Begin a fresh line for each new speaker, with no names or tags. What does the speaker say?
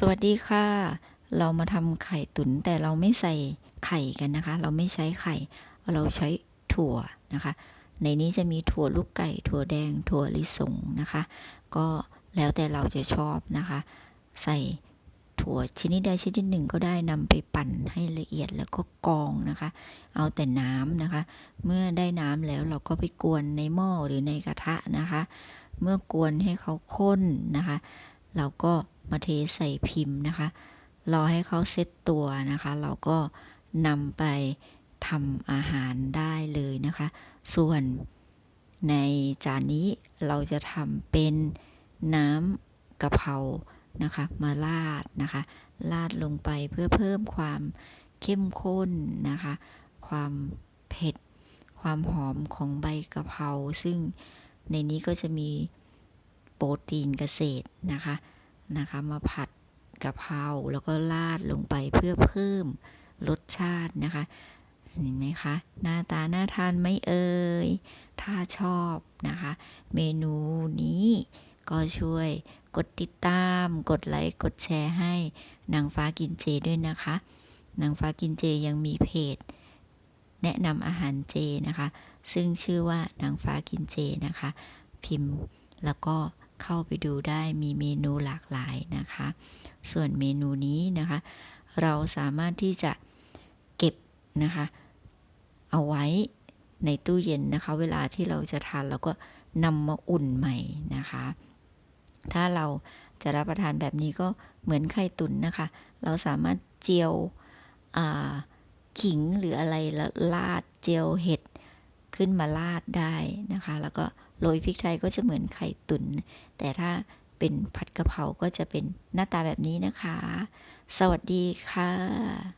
สวัสดีค่ะ เรามาทำไข่ตุ๋นแต่เราไม่ใส่ไข่กันนะคะ เราไม่ใช้ไข่ เราใช้ถั่วนะคะ ในนี้จะมีถั่วลูกไก่ ถั่วแดง ถั่วลิสงนะคะ ก็แล้วแต่เราจะชอบนะคะ ใส่ถั่วชนิดใดชนิดหนึ่งก็ได้นำไปปั่นให้ละเอียดแล้วก็กรองนะคะ เอาแต่น้ำนะคะ เมื่อได้น้ำแล้วเราก็ไปกวนในหม้อหรือในกระทะนะคะ เมื่อกวนให้เขาข้นนะคะ เราก็ มาเทใส่พิมพ์นะคะ รอให้เขาเซตตัวนะคะ เราก็นำไปทำอาหารได้เลยนะคะ ส่วนในจานนี้เราจะทำเป็นน้ำกะเพรานะคะ มาราดนะคะ ราดลงไปเพื่อเพิ่มความเข้มข้นนะคะ ความเผ็ด ความหอมของใบกะเพราซึ่งในนี้ก็จะมีโปรตีนเกษตรนะคะ นะคะมาผัดกะเพราแล้วก็ราดลงไปเพื่อเพิ่มรสชาตินะคะเห็นไหมคะหน้าตาน่าทานไม่เอ่ยถ้าชอบนะคะ เมนูนี้ก็ช่วยกดติดตาม กดไลค์กดแชร์ให้นางฟ้ากินเจด้วยนะคะนางฟ้ากินเจยังมีเพจ แนะนำอาหารเจนะคะ ซึ่งชื่อว่านางฟ้ากินเจนะคะ พิมพ์แล้วก็ เข้าไปดูได้มีเมนูหลากหลายนะคะ ส่วนเมนูนี้นะคะ เราสามารถที่จะเก็บนะคะ เอาไว้ในตู้เย็นนะคะ เวลาที่เราจะทานเราก็นำมาอุ่นใหม่นะคะ ถ้าเราจะรับประทานแบบนี้ก็เหมือนไข่ตุ๋นนะคะ เราสามารถเจียวขิงหรืออะไรแล้วลาดเจียวเห็ด ขึ้นมาลาดได้นะคะ แล้วก็โรยพริกไทยก็จะเหมือนไข่ตุน๋นแต่ถ้าเป็นผัดกะเพราก็จะเป็นหน้าตาแบบนี้นะคะ สวัสดีค่ะ